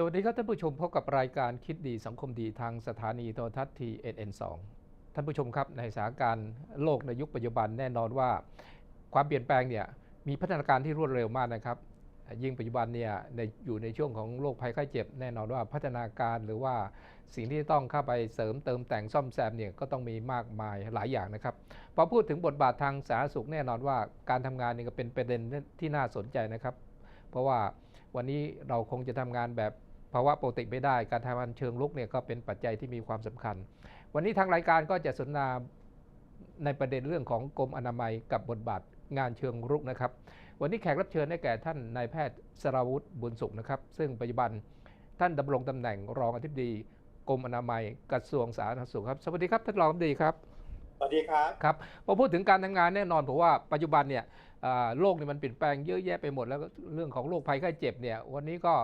สวัสดีครับท่านผู้ชมพบกับรายการคิดดีสังคมดีทางสถานีโทรทัศน์ทีเอ็นสองท่านผู้ชมครับในสถานการณ์โลกในยุคปัจจุบันแน่นอนว่า ความเปลี่ยนแปลงเนี่ยมีพัฒนาการที่รวดเร็วมากนะครับ ยิ่งปัจจุบันเนี่ยในอยู่ในช่วงของโรคภัยไข้เจ็บ แน่นอนว่าพัฒนาการหรือว่าสิ่งที่ต้องเข้าไปเสริมเติมแต่งซ่อมแซมเนี่ยก็ต้องมีมากมายหลายอย่างนะครับพอพูดถึงบทบาททางสาธารณสุขแน่นอนว่าการทำงานนี่ก็เป็นประเด็นที่น่าสนใจนะครับ เพราะว่าวันนี้เราคงจะทำงานแบบ ภาวะปกติไม่ได้ การทำงานเชิงลุกเนี่ยก็เป็นปัจจัยที่มีความสำคัญ วันนี้ทางรายการก็จะสนทนาในประเด็นเรื่องของกรมอนามัยกับบทบาทงานเชิงรุกนะครับ วันนี้แขกรับเชิญได้แก่ท่านนายแพทย์สราวุฒิบุญสุขนะครับ ซึ่งปัจจุบันท่านดำรงตำแหน่งรองอธิบดีกรมอนามัยกระทรวงสาธารณสุขครับสวัสดีครับท่านรองอธิบดีครับสวัสดีครับครับพอพูดถึงการทำงานแน่นอนผมว่าปัจจุบันเนี่ย โลกนี่มันเปลี่ยนแปลงเยอะแยะไปหมดแล้วเรื่องของโรคภัยไข้เจ็บเนี่ยวันนี้ก็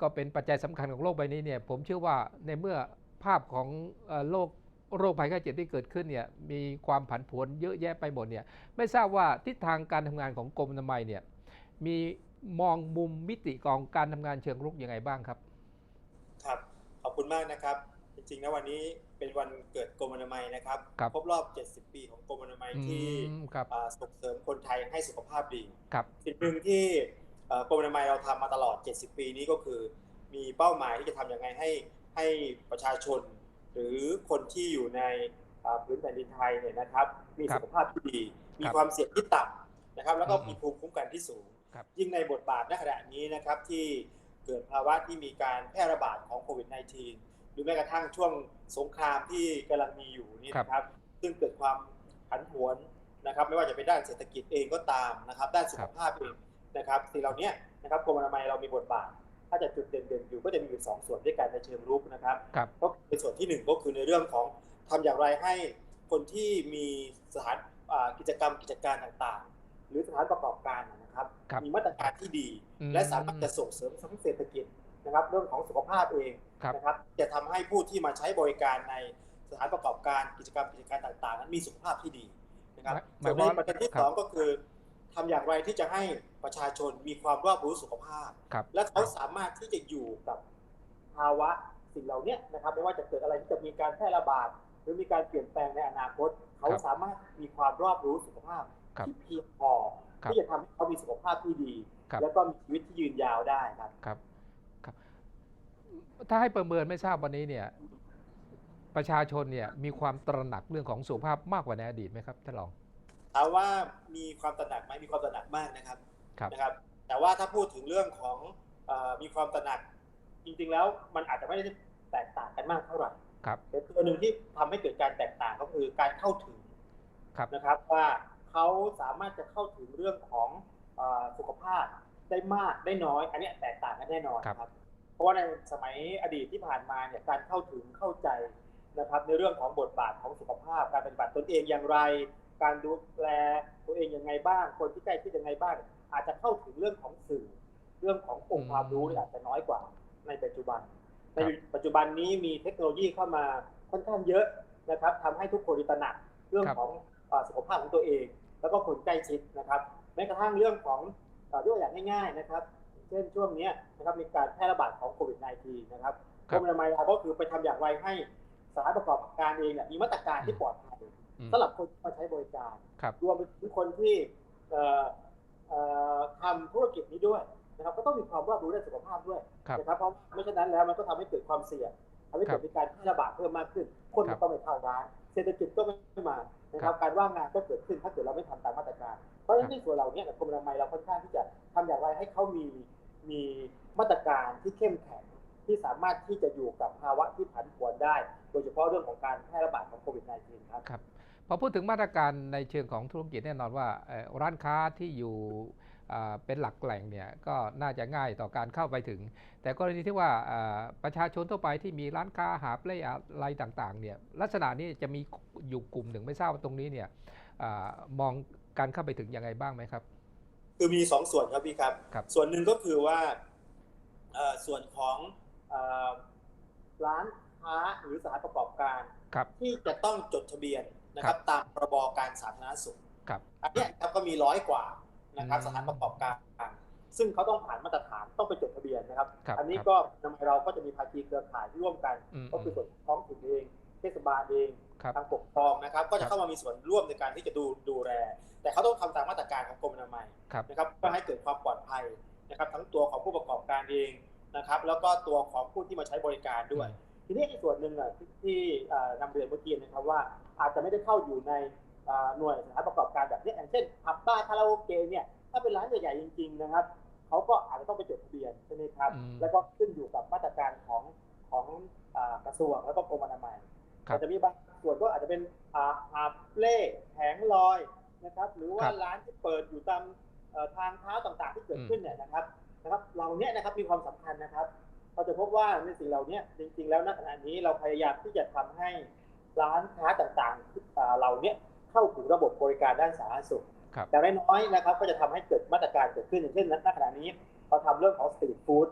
ก็เป็นปัจจัยสำคัญของโลกใบนี้เนี่ยผมเชื่อว่าในเมื่อภาพของอโรคโรคภัยไข้เจ็บที่เกิดขึ้นเนี่ยมีความผันผวนเยอะแยะไปหมดเนี่ยไม่ทราบว่าทิศทางการทำงานของกรมอนามัยเนี่ยมีมองมุมมิติของการทำงานเชิงรุกยังไงบ้างครับ ครับ ขอบคุณมากนะครับ ริงๆนะวันนี้เป็นวันเกิดกรมอนามัยนะครับครับครบรอบ 70 ปีของกรมอนามัยที่อืมครับอ่าส่งเสริมคนไทยให้สุขภาพดีครับสิ่งหนึ่งที่เอ่อกรมอนามัยเราทำมาตลอด 70 ปีนี้ก็คือ มีเป้าหมายที่จะทำยังไงให้ให้ประชาชน หรือคนที่อยู่ในอ่าพื้นแผ่นดินไทยเนี่ยนะครับ มีครับสุขภาพที่ดี มีครับความเสี่ยงที่ต่ำนะครับ แล้วก็อืมมีภูมิคุ้มกันที่สูงครับยิ่งในบทบาทณขณะนี้นะครับที่เกิดภาวะที่มีการแพร่ระบาดของโควิด -19 หรือแม้กระทั่งช่วงสงครามที่กำลังมีอยู่นี่นะครับซึ่งเกิดความผันผวนนะครับ ไม่ว่าจะเป็นด้านเศรษฐกิจเองก็ตามนะครับ ด้านสุขภาพเองนะครับสิ่งเหล่านี้นะครับกรมอนามัยเรามีบทบาท ถ้าจะจุดเด่นๆอยู่ก็จะมีอยู่สองส่วนด้วยกันในเชิงรุกนะครับครับก็ในส่วนที่หนึ่งก็คือในเรื่องของทำอย่างไรให้คนที่มีสถานอ่ากิจกรรมกิจการต่างๆ หรือสถานประกอบการนะครับครับมีมาตรการที่ดีอืมและสามารถจะส่งเสริมทั้งเศรษฐกิจนะครับ เรื่องของสุขภาพเองครับ นะครับจะทำให้ผู้ที่มาใช้บริการในสถานประกอบการกิจกรรมกิจการต่าง ๆ นั้นมีสุขภาพที่ดีนะครับหมายส่วนหมายในว่าประเด็นที่ครับสองก็คือทำอย่างไรที่จะให้ประชาชนมีความรอบรู้สุขภาพครับและเขาสามารถที่จะอยู่กับภาวะสิ่งเหล่านี้นะครับไม่ว่าจะเกิดอะไรที่จะมีการแพร่ระบาดหรือมีการเปลี่ยนแปลงในอนาคต เขาครับสามารถมีความรอบรู้สุขภาพครับที่เพียงพอครับที่จะทำให้เขามีสุขภาพที่ดีครับแล้วก็มีชีวิตที่ยืนยาวได้ครับครับครับ ถ้าให้ประเมินไม่ทราบวันนี้เนี่ยประชาชนเนี่ยมีความตระหนักเรื่องของสุขภาพมากกว่าในอดีตไหมครับท่านรองถามว่ามีความตระหนักไหมมีความตระหนักมากนะครับครับนะครับ แต่ว่าถ้าพูดถึงเรื่องของเออมีความตระหนัก จริงๆแล้วมันอาจจะไม่ได้แตกต่างกันมากเท่าไหร่ครับแต่ตัวหนึ่งที่ทำให้เกิดการแตกต่างก็คือการเข้าถึงครับนะครับ ว่าเขาสามารถจะเข้าถึงเรื่องของเออสุขภาพได้มากได้น้อย อันเนี้ยแตกต่างกันแน่นอนครับค รับเพราะว่าในสมัยอดีตที่ผ่านมาเนี่ยการเข้าถึงเข้าใจนะครับในเรื่องของบทบาทของสุขภาพ การปฏิบัติตนเองอย่างไร การดูแลตัวเองยังไงบ้าง คนที่ใกล้ชิดยังไงบ้าง อาจจะเข้าถึงเรื่องของสื่อ เรื่องขององค์ความรู้เนี่ยอาจจะน้อยกว่าในปัจจุบัน ในปัจจุบันนี้มีเทคโนโลยีเข้ามาค่อนข้างเยอะนะครับทำให้ทุกคนตระหนักเรื่องครับของเอ่อสุขภาพของตัวเอง แล้วก็คนใกล้ชิดนะครับแม้กระทั่งเรื่องของเอ่อยกตัวอย่างง่าย ๆนะครับเช่นช่วงเนี้ยนะครับมีการแพร่ระบาดของโควิด -19 นะครับคกรัรบมอนามัยเราก็คือไปทำอย่างไรให้สถานประกอบการเองเนี่ยมีมาตรการที่ปลอดภัยอืมสำหรับคนที่มาใช้บริการครับรวมไปถึงคนที่เอ่อเอ่อทำธุรกิจนี้ด้วยนะครับก็ต้องมีความรอบรู้ด้านสุขภาพด้วยครับนะครับเพราะไม่เช่นนั้นแล้วมันก็ทำให้เกิดความเสี่ยงทำให้ครัเกิบดมีการแพร่ระบาดเพิ่มมากขึ้น คนครัก็บต้องไม่เข้าร้าน เศรษฐกิจก็ไม่มานะคครัรับบการว่างงานก็เกิดขึ้นถ้าเกิดเราไม่ทำตามมาตรการ เพราะฉะนั้นในส่วนเหล่านี้เนี่ยกรมอนามัยเราค่อนข้างที่จะทำอย่างไรให้เขามี มีมาตรการที่เข้มแข็งที่สามารถที่จะอยู่กับภาวะที่ผันผวนได้ โดยเฉพาะเรื่องของการแพร่ระบาดของโควิด -19 ครับครับพอพูดถึงมาตรการในเชิงของธุรกิจแน่นอนว่าร้านค้าที่อยู่เป็นหลักแหล่งเนี่ยก็น่าจะง่ายต่อการเข้าไปถึง แต่กรณีที่ว่าประชาชนทั่วไปที่มีร้านค้าหาบเล่อะไรต่างๆเนี่ยลักษณะนี้จะมีอยู่กลุ่มหนึ่งไม่ทราบว่าตรงนี้เนี่ยอมองการเข้าไปถึงยังไงบ้างไหมครับ คือมีสองส่วนครับพี่ครับ ครับ ส่วนหนึ่งก็คือว่าเอ่อส่วนของเอ่อร้านค้าหรือสถานประกอบการ ครับ ที่จะต้องจดทะเบียนนะครับ ตามพรบการสาธารณสุขครับ อันเนี้ยครับก็มีร้อยกว่านะครับ อืมสถานประกอบการ ซึ่งเขาต้องผ่านมาตรฐานต้องไปจดทะเบียนนะครับ ครับอันนี้ครับก็ทำไมเราก็จะมีภาคีเครือข่ายที่ร่วมกัน อืมก็คือส่วนท้องถิ่นเอง เทศบาลเองครับทางปกครองนะครับก็ครัจะบเข้ามามีส่วนร่วมในการที่จะดูดูแล แต่เขาต้องทำตามมาตรการของกรมอนามัยครับนะครับเพื่อให้เกิดความปลอดภัยนะครับ ทั้งตัวของผู้ประกอบการเองนะครับ แล้วก็ตัวของผู้ที่มาใช้บริการด้วย ทีนี้อีกส่วนหนึ่งอะที่ที่เอ่อนำเรียนเมื่อกี้นะครับว่า อาจจะไม่ได้เข้าอยู่ในเอ่อหน่วยสถานประกอบการแบบนี้อย่างเช่นผับบาร์คาราโอเกะเนี่ยถ้าเป็นร้านใหญ่ๆจริง ๆ นะครับเขาก็อาจจะต้องไปจดทะเบียนใช่ไหมครับอืมแล้วก็ขึ้นอยู่กับมาตรการของของเอ่อกระทรวงแล้วก็กรมอนามัยครับ อาจจะมีบางส่วนก็อาจจะเป็นอ่าอาบเล่แผงลอยนะครับ หรือว่าครับร้านที่เปิดอยู่ตามเอ่อทางเท้าต่างๆที่เกิดอืมขึ้นเนี่ยนะครับนะครับเราเนี้ยนะครับมีความสำคัญนะครับ เราจะพบว่าในสิ่งเหล่านี้จริง ๆ แล้วณขณะนี้เราพยายามที่จะทำให้ร้านค้าต่างๆอ่าเหล่านี้เข้าถึงระบบบริการด้านสาธารณสุขครับแต่น้อยๆนะครับ ก็จะทำให้เกิดมาตรการเกิดขึ้นอย่างเช่นณขณะนี้เราทำเรื่องของสตรีทฟู้ด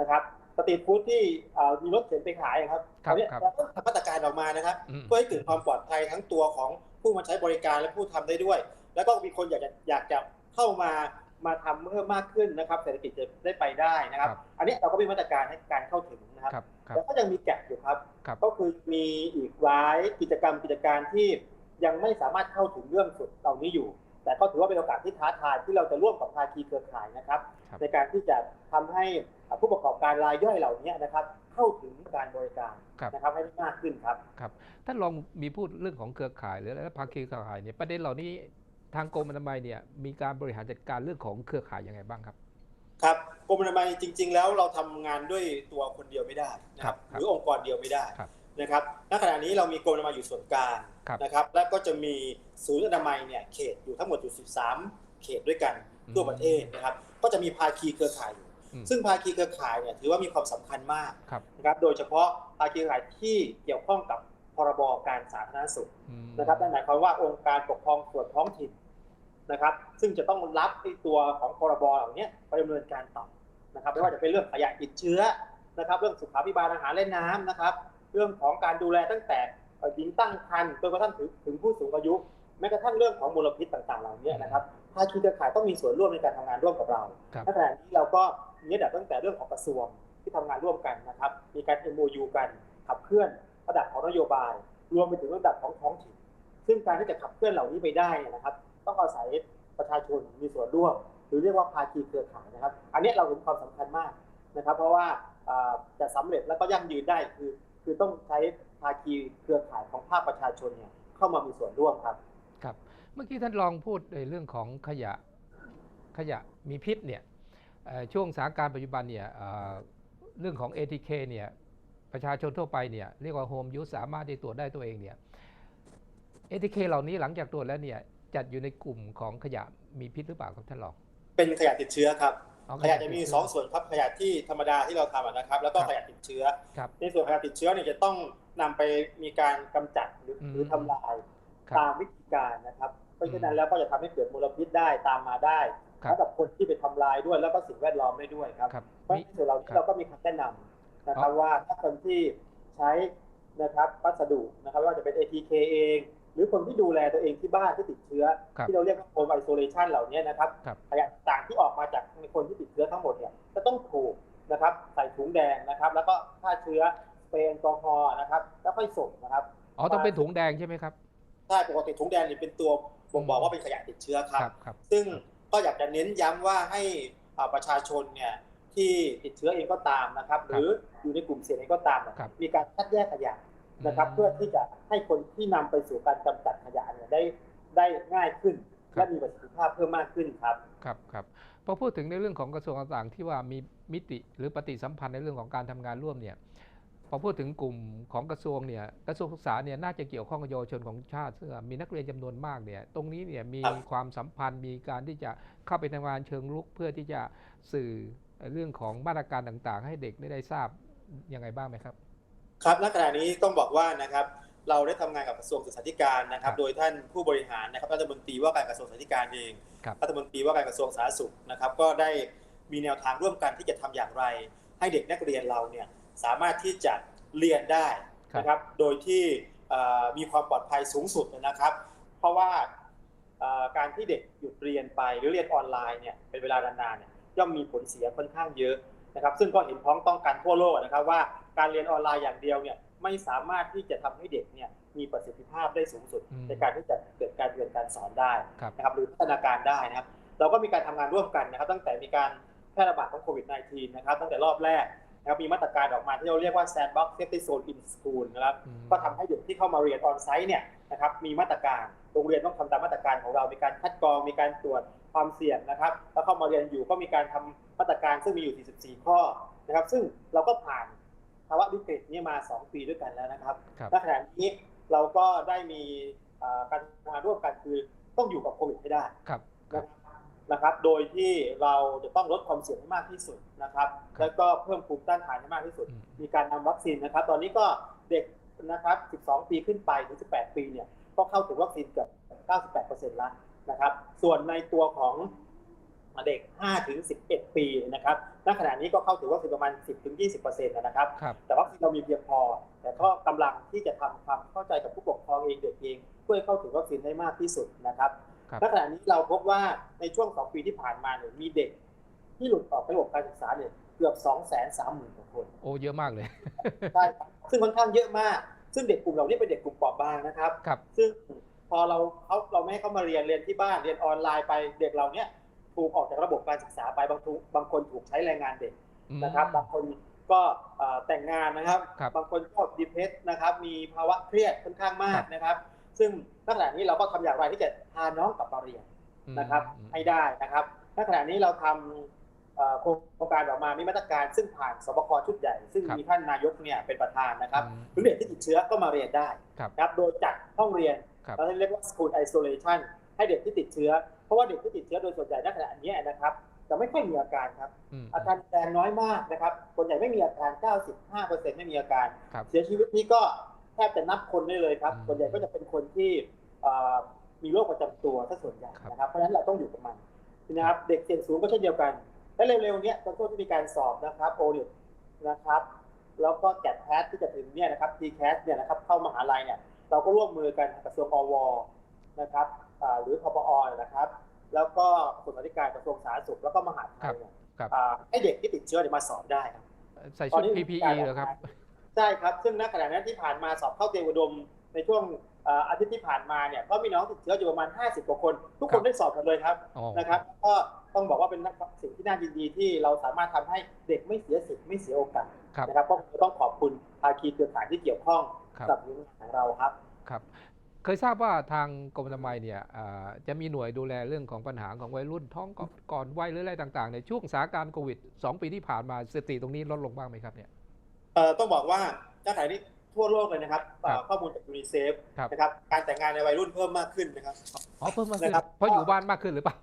นะครับ สตรีทฟู้ดที่อ่ามีรถเข็นไปขายครับครับตอนนี้ครับเราต้องทำมาตรการออกมานะครับอืมเพื่อให้เกิดความปลอดภัยทั้งตัวของผู้มาใช้บริการและผู้ทำได้ด้วย แล้วก็มีคนอยากจะอยากจะเข้ามามาทำเพิ่มมากขึ้นนะครับเศรษฐกิจจะได้ไปได้นะครับครับ อันนี้เราก็มีมาตรการให้การเข้าถึงนะครับครับครับแต่ก็ยังมีแกลบอยู่ครับครับ ก็คือมีอีกหลายกิจกรรมกิจการที่ยังไม่สามารถเข้าถึงเรื่องสุดเหล่านี้อยู่ แต่ก็ถือว่าเป็นโอกาสที่ท้าทายที่เราจะร่วมกับภาคีเครือข่ายนะครับครับในการที่จะทำให้ผู้ประกอบการรายย่อยเหล่านี้นะครับเข้าถึงการบริการครับนะครับให้ได้มากขึ้นครับครับท่านลองมีพูดเรื่องของเครือข่ายหรืออะไรภาคีเครือข่ายเนี่ยประเด็นเหล่านี้ทางกรมอนามัยเนี่ยมีการบริหารจัดการเรื่องของเครือข่ายยังไงบ้างครับครับกรมอนามัยจริง ๆ แล้วเราทำงานด้วยตัวคนเดียวไม่ได้นะครับครับหรือองค์กรเดียวไม่ได้ครับ นะครับณขณะนี้เรามีกรมอนามัยอยู่ส่วนกลางครับนะครับ และก็จะมีศูนย์อนามัยเนี่ยเขตอยู่ทั้งหมดอยู่ 13 เขตด้วยกันทั่วประเทศนะครับ ก็จะมีภาคีเครือข่ายอยู่อืมซึ่งภาคีเครือข่ายเนี่ยถือว่ามีความสำคัญมากครับนะครับ โดยเฉพาะภาคีเครือข่ายที่เกี่ยวข้องกับพรบการสาธารณสุขอืมนะครับนั่นหมายความว่าองค์การปกครองส่วนท้องถิ่นนะครับ ซึ่งจะต้องรับไอ้ตัวของพรบเหล่านี้ไปดำเนินการต่อนะครับไม่ว่าจะเป็นเรื่องขยะติดเชื้อนะครับ เรื่องสุขาภิบาลอาหารและน้ำนะครับ เรื่องของการดูแลตั้งแต่เอ่อหญิงตั้งครรภ์จนกระทั่งถึงถึงผู้สูงอายุ แม้กระทั่งเรื่องของมลพิษต่างๆเหล่านี้นะครับภาคีเครือข่ายต้องมีส่วนร่วมในการทำงานร่วมกับเราครับในขณะนี้เราก็มีระดับตั้งแต่เรื่องของกระทรวงที่ทำงานร่วมกันนะครับ มีการ MOU กันขับเคลื่อนระดับของนโยบาย รวมไปถึงระดับของท้องถิ่น ซึ่งการที่จะขับเคลื่อนเหล่านี้ไปได้เนี่ยนะครับ ต้องอาศัยประชาชนมีส่วนร่วม หรือเรียกว่าภาคีเครือข่ายนะครับ อันนี้เราเห็นความสำคัญมากนะครับ เพราะว่าอ่าจะสำเร็จแล้วก็ยั่งยืนได้คือ คือต้องใช้ภาคีเครือข่ายของภาคประชาชนเนี่ยเข้ามามีส่วนร่วมครับ ครับ เมื่อกี้ท่านลองพูดในเรื่องของขยะขยะมีพิษเนี่ยเอ่อช่วงสถานการณ์ปัจจุบันเนี่ยเอ่อเรื่องของ ATK เนี่ยประชาชนทั่วไปเนี่ยเรียกว่าโฮมยูสามารถที่ตรวจได้ตัวเองเนี่ย ATK เหล่านี้หลังจากตรวจแล้วเนี่ยจัดอยู่ในกลุ่มของขยะมีพิษหรือเปล่าครับท่านรอง เป็นขยะติดเชื้อครับอ๋อ ขยะจะมีอยู่สองส่วนครับขยะที่ธรรมดาที่เราทำอะนะครับ แล้วก็ครับขยะติดเชื้อครับในส่วนขยะติดเชื้อเนี่ยจะต้องนำไปมีการกำจัดหรืออืมหรือทำลายครับตามวิธีการนะครับ เพราะฉะนั้นแล้วก็จะทำให้เกิดมลพิษได้ตามมาได้ครับทั้งกับคนที่ไปทำลายด้วยแล้วก็สิ่งแวดล้อมได้ด้วยครับครับเพราะมีในส่วนเราครับเราก็มีคำแนะนำนะครับว่าถ้าคนที่ใช้นะครับวัสดุนะครับไม่ว่าจะเป็น ATK เอง หรือคนที่ดูแลตัวเองที่บ้านที่ติดเชื้อครับที่เราเรียกว่า home isolation เหล่านี้นะครับครับขยะต่างที่ออกมาจากคนที่ติดเชื้อทั้งหมดเนี่ยจะต้องถูกนะครับใส่ถุงแดงนะครับ แล้วก็ฆ่าเชื้อสเปรย์แอลกอฮอล์นะครับแล้วค่อยส่งนะครับอ๋อต้องเป็นถุงแดงใช่ไหมครับถ้าปกติถุงแดงนี่เป็นตัวบ่งบอกว่าเป็นขยะติดเชื้อครับครับซึ่งก็อยากจะเน้นย้ำว่าให้อ่าประชาชนเนี่ยที่ติดเชื้อเองก็ตามนะครับ หรืออยู่ในกลุ่มเสี่ยงเองก็ตามนะครับมีการคัดแยกขยะ นะครับอืมเพื่อที่จะให้คนที่นำไปสู่การกำจัดขยะเนี่ยได้ได้ง่ายขึ้นครับและมีประสิทธิภาพเพิ่มมากขึ้นครับครับครับพอพูดถึงในเรื่องของกระทรวงต่างๆ ที่ว่ามีมิติหรือปฏิสัมพันธ์ในเรื่องของการทำงานร่วมเนี่ยพอพูดถึงกลุ่มของกระทรวงเนี่ยกระทรวงศึกษาเนี่ยน่าจะเกี่ยวข้องกับเยาวชนของชาติซึ่งมีนักเรียนจำนวนมากเนี่ยตรงนี้เนี่ยมีครับความสัมพันธ์มีการที่จะเข้าไปทำงานเชิงลุก เพื่อที่จะสื่อเรื่องของมาตรการต่างๆ ให้เด็กได้ได้ทราบยังไงบ้างไหมครับ ครับณขณะนี้ต้องบอกว่านะครับเราได้ทำงานกับกระทรวงศึกษาธิการนะครัครับบโดยท่านผู้บริหารนะครับรัฐมนตรีว่าการกระทรวงศึกษาธิการเองครับรัฐมนตรีว่าการกระทรวงสาธารณสุขนะครับ ก็ได้มีแนวทางร่วมกันที่จะทำอย่างไร ให้เด็กนักเรียนเราเนี่ยสามารถที่จะเรียนได้นะครับ โดยที่เอ่อมีความปลอดภัยสูงสุดนะครับ เพราะว่าเอ่อการที่เด็กหยุดเรียนไปหรือเรียนออนไลน์เนี่ยเป็นเวลานานๆเนี่ยย่อมมีผลเสียค่อนข้างเยอะ นะครับ ซึ่งก็เห็นพ้องต้องกันทั่วโลกนะครับ ว่าการเรียนออนไลน์อย่างเดียวเนี่ยไม่สามารถที่จะทำให้เด็กเนี่ยมีประสิทธิภาพได้สูงสุดอืมในการที่จะเกิดการเรียนการสอนได้ครับนะครับหรือพัฒนาการได้นะครับ เราก็มีการทำงานร่วมกันนะครับ ตั้งแต่มีการแพร่ระบาดของโควิด -19 นะครับ ตั้งแต่รอบแรกนะครับมีมาตรการออกมาที่เราเรียกว่า sandbox safety zone in school นะครับอืมก็ทำให้เด็กที่เข้ามาเรียนออนไซต์เนี่ย นะครับมีมาตรการโรงเรียนต้องทำตามมาตรการของเรา มีการคัดกรอง มีการตรวจความเสี่ยงนะครับ แล้วเข้ามาเรียนอยู่ก็มีการทำมาตรการซึ่งมีอยู่ 44 ข้อนะครับ ซึ่งเราก็ผ่านภาวะวิกฤตนี้มา 2 ปีด้วยกันแล้วนะครับครับณขณะนี้เราก็ได้มีเอ่อการทำงานร่วมกันคือต้องอยู่กับโควิดให้ได้ครับครับนะครับ โดยที่เราจะต้องลดความเสี่ยงให้มากที่สุดนะครับครับแล้วก็เพิ่มภูมิต้านทานให้มากที่สุดอืมมีการนำวัคซีนนะครับ ตอนนี้ก็เด็ก นะครับ 12 ปีขึ้นไปถึง 18 ปีเนี่ยก็เข้าถึงวัคซีนเกือบ 98%แล้วนะครับ ส่วนในตัวของเด็ก 5 ถึง 11 ปีนะครับ ณ ขณะนี้ก็เข้าถึงวัคซีนประมาณ 10 ถึง 20%นะครับครับแต่วัคซีนเรามีเพียงพอ แต่ก็กำลังที่จะทำความเข้าใจกับผู้ปกครองเองเด็กเองเพื่อให้เข้าถึงวัคซีนได้มากที่สุดนะครับครับณขณะนี้เราพบว่าในช่วง 2 ปีที่ผ่านมาเนี่ยมีเด็กที่หลุดออกระบบการศึกษาเนี่ย เกือบ 2 3 0 0 0 0กว่าคน โอ้เยอะมากเลยใช่ครับซึ่งค่อนข้างเยอะมาก ซึ่งเด็กกลุ่มเหล่านี้เป็นเด็กกลุ่มเปราะบางนะครับครับ ซึ่งพอเราเขาเราไม่ให้เขามาเรียนเรียนที่บ้านเรียนออนไลน์ไปเด็กเราเนี้ยถูกออกจากระบบการศึกษาไปบางทุบางคนถูกใช้แรงงานเด็กอืมนะครับ บางคนก็เอ่อแต่งงานนะครับครับบางคนก็ดิเพสนะครับมีภาวะเครียดค่อนข้างมากนะครับ ซึ่งณขณะนี้เราก็ทำอย่างไรที่จะพาน้องกลับมาเรียนอืมนะครับอืมให้ได้นะครับณขณะนี้เราทำเอ่อ โครงการออกมามีมาตรการซึ่งผ่านสบคชุดใหญ่ ซึ่งครับมีท่านนายกเนี่ยเป็นประธานนะครับอืมหรือเด็กที่ติดเชื้อก็มาเรียนได้ครับนะครับโดยจัดห้องเรียนครับเราเรียกว่า school isolation ให้เด็กที่ติดเชื้อ เพราะว่าเด็กที่ติดเชื้อโดยส่วนใหญ่ณขณะนี้นะครับจะไม่ค่อยมีอาการครับอืมอาการแรงน้อยมากนะครับส่วนใหญ่ไม่มีอาการ 95%ไม่มีอาการครับเสียชีวิตนี่ก็แทบจะนับคนได้เลยครับอืมส่วนใหญ่ก็จะเป็นคนที่เอ่อมีโรคประจำตัวซะส่วนใหญ่ครับนะครับเพราะฉะนั้นเราต้องอยู่กับมันนะครับเด็กเสี่ยงสูงก็เช่นเดียวกัน และเร็วๆเนี้ยตอนต้นที่มีการสอบนะครับโอเน็นะครับแล้วก็แกดแพทที่จะถึงเนี่ยนะครับ t c a s เนี่ยนะครับเข้ามหาลัยเนี่ยเราก็ร่วมมือกันกระทรวงอวนะครับอ่าหรือพปอนะครับ แล้วก็กระทรวงศึกษาธิการกระทรวงสาธารณสุขแล้วก็มหาดไทยเนี่ยครับอ่าให้เด็กที่ติดเชื้อเนี่ยมาสอบได้ครับใส่ตอชุนดนี้มี PPE การเหรอครับใช่ครับ ซึ่งณขณะนั้นที่ผ่านมาสอบเข้าเตรียมอุดมในช่วงเอ่ออาทิตย์ที่ผ่านมาเนี่ยก็มีน้องติดเชื้ออยู่ประมาณ 50 กว่าคน ทุกคครันบได้สอบกันเลยครับอ๋อนะครับก็ต้องบอกว่าเป็นสิ่งที่น่ายินดีที่เราสามารถทำให้เด็กไม่เสียสิทธิ์ไม่เสียโอกาสครับนะครับก็ต้องขอบคุณภาคีเครือข่ายที่เกี่ยวข้องครับกับงานของเราครับครับเคยทราบว่าทางกรมอนามัยเนี่ยอ่าจะมีหน่วยดูแลเรื่องของปัญหาของวัยรุ่นท้องก่อนก่อนวัยหรืออะไรต่างๆ ในช่วงสถานการณ์โควิด 2 ปีที่ผ่านมาสถิติตรงนี้ลดลงบ้างไหมครับเนี่ยเอ่อต้องบอกว่าเจ้าขายนี่ ทั่วโลกเลยนะครับเอ่อครับข้อมูลจากยูนิเซฟครับ นะครับการแต่งงานในวัยรุ่นเพิ่มมากขึ้นนะครับ อ๋อเพิ่มมากขึ้นนะครับ เพราะอยู่บ้านมากขึ้นหรือเปล่า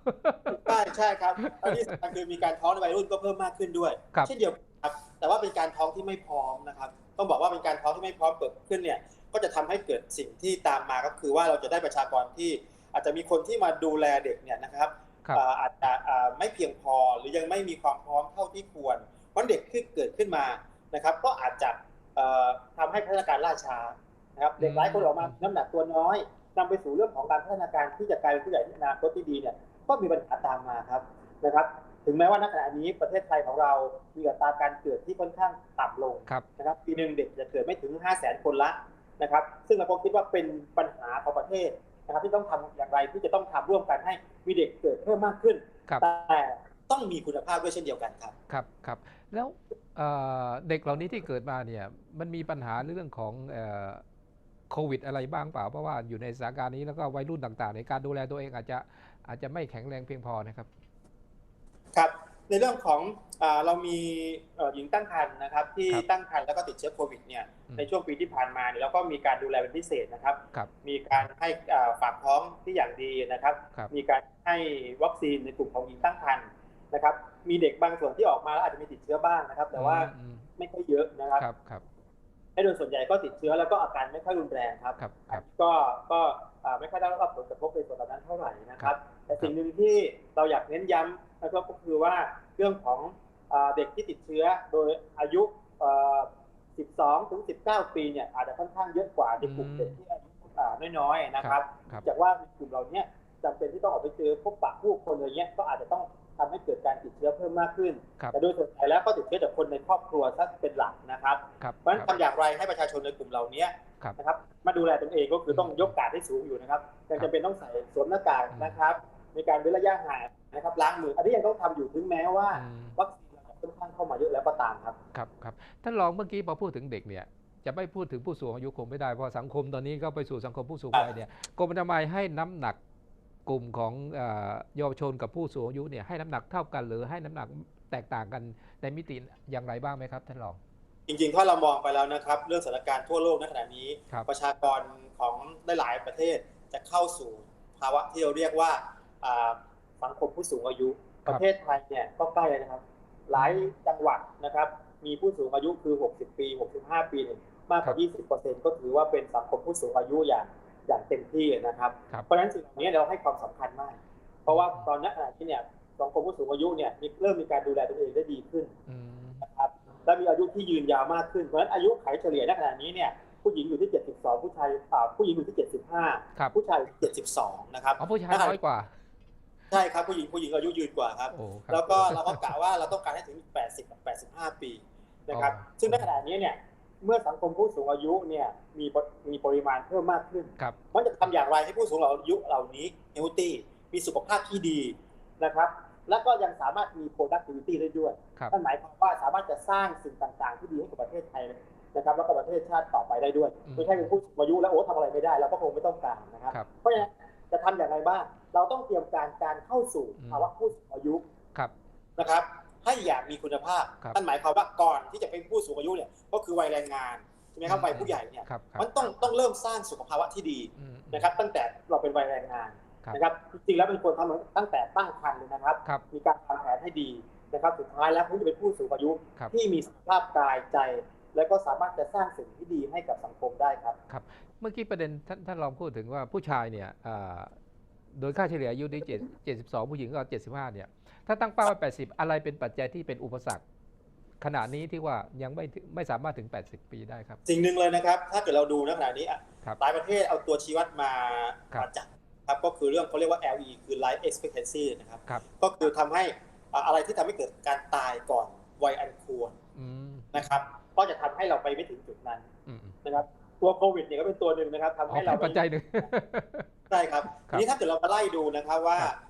ใช่ใช่ครับอันที่สำคัญคือมีการท้องในวัยรุ่นก็เพิ่มมากขึ้นด้วย ครับ เช่นเดียวกันครับแต่ว่าเป็นการท้องที่ไม่พร้อมนะครับต้องบอกว่าเป็นการท้องที่ไม่พร้อมเกิดขึ้นเนี่ยก็จะทำให้เกิดสิ่งที่ตามมาก็คือว่าเราจะได้ประชากรที่ อาจจะมีคนที่มาดูแลเด็กเนี่ยนะครับครับ อ่าอาจจะอ่าไม่เพียงพอหรือยังไม่มีความพร้อมเท่าที่ควรเพราะเด็กที่เกิดขึ้นมานะครับ ก็อาจจะเอ่อ ทำให้พัฒนาการล่าช้านะครับเด็กหลายคนออกมาน้ำหนักตัวน้อยนำไปสู่เรื่องของการพัฒนาการที่จะกลายเป็นผู้ใหญ่ที่อนาคตที่ดีเนี่ยก็มีปัญหาตามมาครับนะครับ ถึงแม้ว่าณขณะนี้ประเทศไทยของเรามีอัตราการเกิดที่ค่อนข้างต่ำลงครับนะครับปีหนึ่งเด็กจะเกิดไม่ถึง 5 0 0 0 0 0คนละนะครับ ซึ่งเราก็คิดว่าเป็นปัญหาของประเทศนะครับที่ต้องทำอย่างไรที่จะต้องทำร่วมกันให้มีเด็กเกิดเพิ่มมากขึ้นครับแต่ต้องมีคุณภาพด้วยเช่นเดียวกันครับครับครับแล้ว เอ่อเด็กเหล่านี้ที่เกิดมาเนี่ยมันมีปัญหาเรื่องของเอ่อโควิด อะไรบ้างเปล่า เพราะว่าอยู่ในสถานการณ์นี้แล้วก็วัยรุ่นต่างๆ ในการดูแลตัวเองอาจจะอาจจะไม่แข็งแรงเพียงพอนะครับ ครับในเรื่องของอาเรามีเอ่อหญิงตั้งครรภ์นะครับ ที่ครับตั้งครรภ์แล้วก็ติดเชื้อโควิดเนี่ยอืมในช่วงปีที่ผ่านมาเนี่ยเราก็มีการดูแลเป็นพิเศษนะครับครับมีการให้อ่าฝากท้องที่อย่างดีนะครับครับ มีการให้วัคซีนในกลุ่มของหญิงตั้งครรภ์ นะครับ มีเด็กบางส่วนที่ออกมาแล้วอาจจะมีติดเชื้อบ้างนะครับ แต่ว่าอืมไม่ค่อยเยอะนะครับครับครับให้โดยส่วนใหญ่ก็ติดเชื้อแล้วก็อาการไม่ค่อยรุนแรงครับครับครับก็ก็อ่าไม่ค่อยได้รับผลกระทบในส่วนเหล่านั้นเท่าไหร่นะคครัรับบแต่สิ่งหนึ่งที่เราอยากเน้นย้ำนะครับก็คือว่าเรื่องของอ่าเด็กที่ติดเชื้อโดยอายุเอ่อ12 ถึง 19 ปีเนี่ยอาจจะค่อนข้างเยอะกว่าในกลุ่มเด็กที่อายุอ่าน้อยๆนะครับครับจากว่าในกลุ่มเราเนี้ยจำเป็นที่ต้องออกไปเจอพบปะผู้คนอะไรเงี้ยก็อาจจะต้อง ทำให้เกิดการติดเชื้อเพิ่มมากขึ้นครับแต่โดยส่วนใหญ่แล้วก็ติดเชื้อจากคนในครอบครัวซะเป็นหลักนะครับครับเพราะฉะนั้นครับทำอย่างไรให้ประชาชนในกลุ่มเหล่านี้ครับนะครับมาดูแลตนเองก็คือต้องยกกาดให้สูงอยู่นะครับยังจำเป็นต้องใส่สวมหน้ากากนะครับมีการเว้นระยะห่างนะครับล้างมืออันนี้ยังต้องทำอยู่ถึงแม้ว่าอืมวัคซีนเราค่อนข้างเข้ามาเยอะแล้วก็ตามครับครับครับท่านรองเมื่อกี้พอพูดถึงเด็กเนี่ยจะไม่พูดถึงผู้สูงอายุคงไม่ได้เพราะสังคมตอนนี้ก็ไปสู่สังคมผู้สูงวัยเนี่ยกรมอนามัยให้น้ำหนัก กลุ่มของเอ่อเยาวชนกับผู้สูงอายุเนี่ยให้น้ำหนักเท่ากัน หรือให้น้ำหนักแตกต่างกันในมิติอย่างไรบ้างไหมครับท่านรองจริงๆ ถ้าเรามองไปแล้วนะครับ เรื่องสถานการณ์ทั่วโลกในขณะนี้ครับประชากรของหลายๆประเทศจะเข้าสู่ภาวะที่เราเรียกว่าอ่าสังคมผู้สูงอายุครัปบระเทศไทยเนี่ยก็ใกล้แล้วนะครับ หลายจังหวัดนะครับ มีผู้สูงอายุคือ 60 ปี 65 ปีเนี่ยมากกว่า 20%ก็ถือว่าเป็นสังคมผู้สูงอายุอย่าง อย่างเต็มที่นะครับครับ เพราะฉะนั้นสิ่งเหล่านี้เราให้ความสำคัญมาก เพราะว่าตอนนี้ขณะที่เนี่ยสังคมผู้สูงอายุเนี่ยมีเริ่มมีการดูแลตัวเองได้ดีขึ้นอืมนะครับและมีอายุที่ยืนยาวมากขึ้นเพราะฉะนั้นอายุไขเฉลี่ยณขณะนี้เนี่ยผู้หญิงอยู่ที่ 72 ผู้ชายอ่าผู้หญิงอยู่ที่ 75ครับผู้ชายอยู่ที่72 นะครับเอาผู้ชายน้อยกว่าใช่ครับผู้หญิงผู้หญิงอายุยืนกว่าครับโอ้ครับแล้วก็เราก็กะว่าเราต้องการให้ถึง 80กับ85 ปีนะครับอ๋อซึ่งในขณะนี้เนี่ย เมื่อสังคมผู้สูงอายุเนี่ยมีปริมีปริมาณเพิ่มมากขึ้นครับมันจะทำอย่างไรให้ผู้สูงอายุเหล่านี้เฮลตี้มีสุขภาพที่ดีนะครับ แล้วก็ยังสามารถมี productivity ได้ด้วยครับนั่นหมายความว่าสามารถจะสร้างสิ่งต่าง ๆ ที่ดีให้กับประเทศไทยนะครับแล้วก็ประเทศชาติต่อไปได้ด้วยอืมไม่ใช่เป็นผู้สูงอายุแล้วโอ้ทำอะไรไม่ได้เราก็คงไม่ต้องการนะครับครับเพราะฉะนั้นจะทำอย่างไรบ้างเราต้องเตรียมการการเข้าสู่อืมภาวะผู้สูงอายุครับนะครับ ให้อย่างมีคุณภาพครับนั่นหมายความว่าก่อนที่จะเป็นผู้สูงอายุเนี่ยก็คือวัยแรงงานใช่ไหมครับวัยผู้ใหญ่เนี่ยครับครับมันต้องต้องเริ่มสร้างสุขภาวะที่ดีอืม นะครับ ตั้งแต่เราเป็นวัยแรงงานครับ นะครับจริงๆแล้วเป็นควรทำตั้งแต่ตั้งครรภ์เลยนะครับ ครับ มีการวางแผนให้ดีนะครับสุดท้ายแล้วผู้จะเป็นผู้สูงอายุครับ ที่มีสุขภาพกายใจ และก็สามารถจะสร้างสิ่งที่ดีให้กับสังคมได้ครับครับ เมื่อกี้ประเด็นท่านท่านลองพูดถึงว่าผู้ชายเนี่ยอ่าโดยค่าเฉลี่ยอายุที่7 72 ผู้หญิงก็75เนี่ย ถ้าตั้งเป้าไว้ 80 อะไรเป็นปัจจัยที่เป็นอุปสรรคขณะนี้ที่ว่ายังไม่ถึงไม่สามารถถึง 80 ปีได้ครับ สิ่งหนึ่งเลยนะครับ ถ้าเกิดเราดูณขณะนี้อะครับหลายประเทศเอาตัวชี้วัดมาครับมาจับครับก็คือเรื่องเขาเรียกว่า LE คือ life expectancy นะครับครับก็คือทำให้อะอะไรที่ทำให้เกิดการตายก่อนวัยอันควรอืมนะครับ ก็จะทำให้เราไปไม่ถึงจุดนั้นอืมนะครับ ตัวโควิดเนี่ยก็เป็นตัวหนึ่งนะครับทำอ๋อให้เราเป็นปัจจัยหนึ่งใช่ครับครับทีนี้ถ้าเกิดเรามาไล่ดูนะครับว่าครับเอ่อ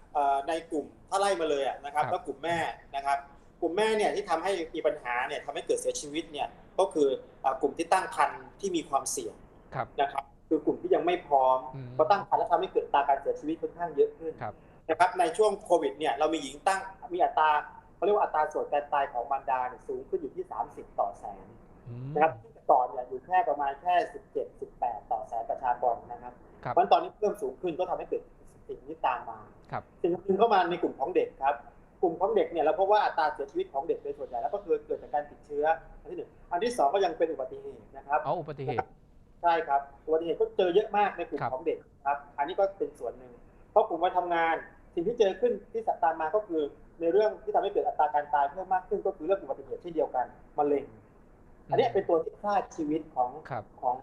ในกลุ่มถ้าไล่มาเลยอะนะครับครับแล้วกลุ่มแม่นะครับ กลุ่มแม่เนี่ยที่ทำให้มีปัญหาเนี่ยทำให้เกิดเสียชีวิตเนี่ยก็คือเอ่อกลุ่มที่ตั้งครรภ์ที่มีความเสี่ยงครับนะครับ คือกลุ่มที่ยังไม่พร้อมอืมก็ตั้งครรภ์แล้วทำให้เกิดอัตราการเสียชีวิตค่อนข้างเยอะขึ้นครับนะครับในช่วงโควิดเนี่ยเรามีหญิงตั้งมีอัตราเขาเรียกว่าอัตราส่วนการตายของมารดาเนี่ยสูงขึ้นอยู่ที่ 30 ต่อแสนอืมนะครับที่แต่ก่อนเนี่ยอยู่แค่ประมาณแค่ 17 18 ต่อแสนประชากรนะครับครับเพราะฉะนั้นตอนนี้เพิ่มสูงขึ้นก็ทำให้เกิด สิ่งนี้ตามมาครับสิ่งหนึ่งเข้ามาในกลุ่มของเด็กครับ กลุ่มของเด็กเนี่ยเราพบว่าอัตราเสียชีวิตของเด็กโดยส่วนใหญ่แล้วก็คือเกิดจากการติดเชื้ออันที่หนึ่งอันที่สองก็ยังเป็นอุบัติเหตุนะครับเอาอุบัติเหตุใช่ครับอุบัติเหตุก็เจอเยอะมากในกลุ่มครับของเด็กครับ อันนี้ก็เป็นส่วนหนึ่งเพราะกลุ่มวัยทำงาน สิ่งที่เจอขึ้นที่สัตามมาก็คือ ในเรื่องที่ทำให้เกิดอัตราการตายเพิ่มมากขึ้น ก็คือเรื่องอุบัติเหตุเช่นเดียวกันมะเร็งอันเนี้ยเป็นตัวที่ฆ่าชีวิตของครับของ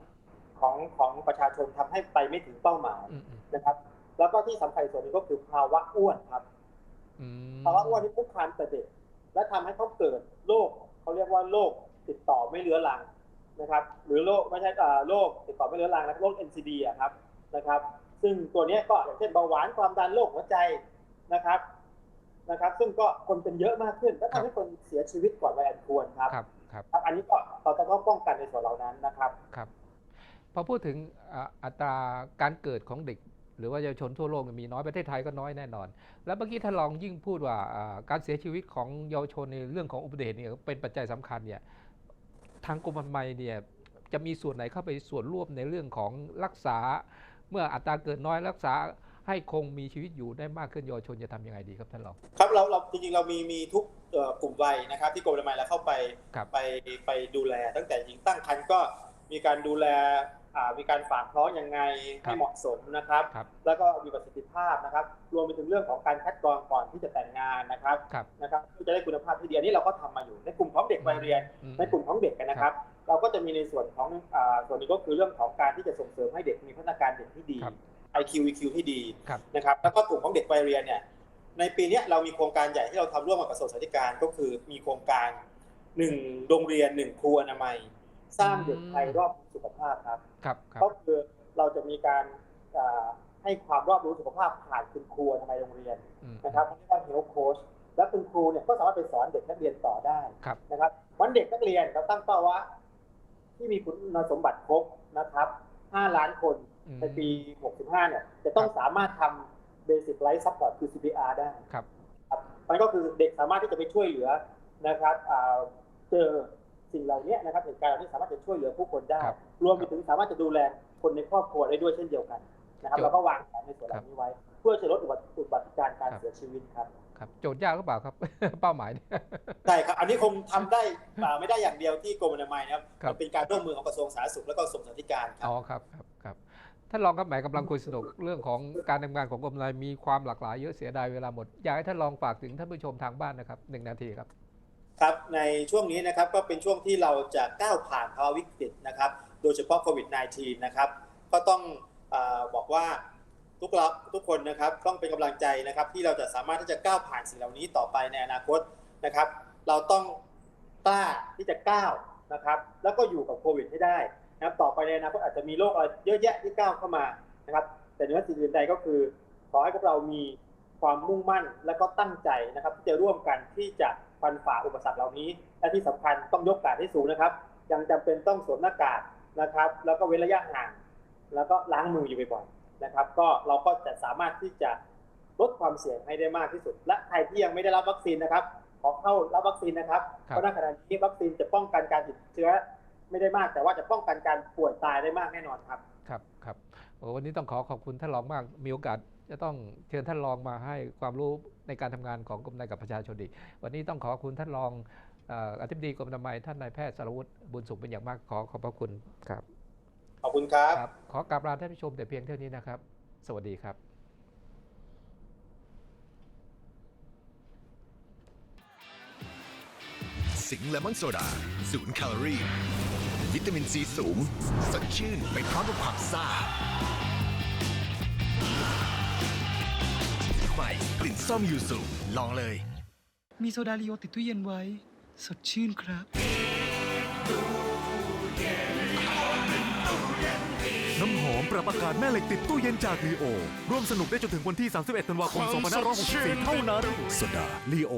ของของประชาชนทำให้ไปไม่ถึงเป้าหมายอืมอืมนะครับ แล้วก็ที่สำคัญอีกส่วนหนึงก็คือภาวะอ้วนครับอืมภาวะอ้วนที่คุกคามแต่เด็ก และทำให้เขาเกิดโรคเขาเรียกว่าโรคติดต่อไม่เรื้อรังนะครับ หรือโรคไม่ใช่อ่าโรคติดต่อไม่เรื้อรังนะโรค NCD อะครับนะครับ ซึ่งตัวเนี้ยก็อย่างเช่นเบาหวานความดันโรคหัวใจนะครับนะครับ ซึ่งก็คนเป็นเยอะมากขึ้นและทำให้คนเสียชีวิตก่อนวัยอันควรครับครับครับครับ อันนี้ก็เราจะต้องป้องกันในส่วนเหล่านั้นนะครับครับพอพูดถึงอ่าอัตราการเกิดของเด็ก หรือว่าเยาวชนทั่วโลกเนี่ยมีน้อยประเทศไทยก็น้อยแน่นอน แล้วเมื่อกี้ท่านลองยิ่งพูดว่าอ่าการเสียชีวิตของเยาวชนในเรื่องของอุบัติเหตุเนี่ยเป็นปัจจัยสำคัญเนี่ยทางกรมอนามัยเนี่ยจะมีส่วนไหนเข้าไปส่วนร่วมในเรื่องของรักษา เมื่ออัตราเกิดน้อยรักษาให้คงมีชีวิตอยู่ได้มากขึ้นเยาวชนจะทำยังไงดีครับท่านรองครับเราเราจริงๆเรามีมีทุกเอ่อกลุ่มวัยนะครับ ที่กรมอนามัยเราเข้าไปครับไปไปดูแล ตั้งแต่หญิงตั้งครรภ์ก็ มีการดูแลอ่ามีการฝากท้องยังไงให้เหมาะสมนะครับครับ แล้วก็มีประสิทธิภาพนะครับ รวมไปถึงเรื่องของการคัดกรองก่อนที่จะแต่งงานนะครับครับนะครับเพื่อจะได้คุณภาพที่ดีอันนี้เราก็ทำมาอยู่ในกลุ่มของเด็กวัยเรียนอืมในกลุ่มของเด็กนะครับ เราก็จะมีในส่วนของอ่าส่วนนี้ก็คือเรื่องของการที่จะส่งเสริมให้เด็กมีพัฒนาการเด็กที่ดีครับ IQ EQ ที่ดีครับนะครับแล้วก็กลุ่มของเด็กวัยเรียนเนี่ยในปีเนี้ยเรามีโครงการใหญ่ที่เราทำร่วมกับกระทรวงสาธารณสุขก็คือมีโครงการหนึ่งโรงเรียนหนึ่งครูอนามัย สร้างเด็กไทยรอบสุขภาพครับครับครับก็คือเราจะมีการอ่าให้ความรอบรู้สุขภาพผ่านคุณครูอนามัยโรงเรียนอืมนะครับเขาเรียกว่า health coach และคุณครูเนี่ยก็สามารถไปสอนเด็กนักเรียนต่อได้ครับนะครับวันเด็กนักเรียนเราตั้งเป้าว่า ที่มีคุณสมบัติครบนะครับ5ล้านคนอืมในปี 65 เนี่ย จะต้องสามารถทำ basic life support คือ CPR ได้ครับครับมันก็คือเด็กสามารถที่จะไปช่วยเหลือนะครับอ่าเจอ สิ่งเหล่านี้นะครับเหตุการณ์เหล่านี้สามารถจะช่วยเหลือผู้คนได้ครับรวมไปถึงสามารถจะดูแลคนในครอบครัวได้ด้วยเช่นเดียวกันนะครับจบเราก็วางแผนในส่วนเหล่านี้ไว้ เพื่อจะลดอุบัติอุบัติการการครับเสียชีวิตครับครับโจทย์ยากหรือเปล่าครับ เป้าหมายเนี่ยใช่ครับอันนี้คงทำได้อ่าไม่ได้อย่างเดียวที่กรมอนามัยนะครับครับมันเป็นการร่วมมือของกระทรวงสาธารณสุขและก็กระทรวงสาธารณสุขครัอ๋บอครับครับครับท่านรองครับแหมกำลังคุยสนุกเรื่องของการทำงานของกรมนายมีความหลากหลายเยอะเสียดายเวลาหมด อยากให้ท่านรองฝากถึงท่านผู้ชมทางบ้านนะครับหนึ่งนาทีครับ ครับในช่วงนี้นะครับก็เป็นช่วงที่เราจะก้าวผ่านภาวะวิกฤตนะครับ โดยเฉพาะโควิด -19 นะครับ ก็ต้องอบอกว่าทุกเราทุกคนนะครับต้องเป็นกำลังใจนะครับ ที่เราจะสามารถที่จะก้าวผ่านสิ่งเหล่านี้ต่อไปในอนาคตนะครับ เราต้องกล้าที่จะก้าวนะครับ แล้วก็อยู่กับโควิดให้ได้นะครับต่อไปในอนาคตอาจจะมีโรคอะไรเยอะแยะที่ก้าวเข้ามานะครับ แต่เนือสิ่งอื่นใดก็คือ ขอให้พวกเรามีความมุ่งมั่นและก็ตั้งใจนะครับ ที่จะร่วมกันที่จะ ฟันฝ่าอุปสรรคเหล่านี้ และที่สำคัญต้องยกกาดให้สูงนะครับ ยังจำเป็นต้องสวมหน้ากากนะครับ แล้วก็เว้นระยะห่าง แล้วก็ล้างมืออยู่บ่อยๆนะครับ ก็เราก็จะสามารถที่จะลดความเสี่ยงให้ได้มากที่สุด และใครที่ยังไม่ได้รับวัคซีนนะครับ ขอเข้ารับวัคซีนนะครับครับเพราะณขณะนี้วัคซีนจะป้องกันการติดเชื้อไม่ได้มากแต่ว่าจะป้องกันการป่วยตายได้มากแน่นอนครับ ครับครับโอ้วันนี้ต้องขอขอบคุณท่านรองมากมีโอกาส จะต้องเชิญท่านรองมาให้ความรู้ในการทำงานของกรมนายกับประชาชนดีกวันนี้ต้องขอขอบคุณท่านรองเอ่ออธิบดีกรมอนามัยท่านนายแพทย์สารวุฒิบุญสุขเป็นอย่างมากขอขอบพระคุณครับ ขอบคุณครับครับ ขอกราบลาท่านผู้ชมแต่เพียงเท่านี้นะครับ สวัสดีครับสิงห์เลมอนโซดาศูนย์แคลอรี่ วิตามินซีสูง สดชื่นไปพร้อมกับความซ่า ใหม่กลิ่นส้มยูสุลองเลย มีโซดาลีโอติดตู้เย็นไว้ สดชื่นครับ น้ำหอมปรับอากาศแม่เหล็กติดตู้เย็นจากลีโอ ร่วมสนุกได้จนถึงวันที่ 31 ธันวาคม 2564 เท่านั้นโซดาลีโอ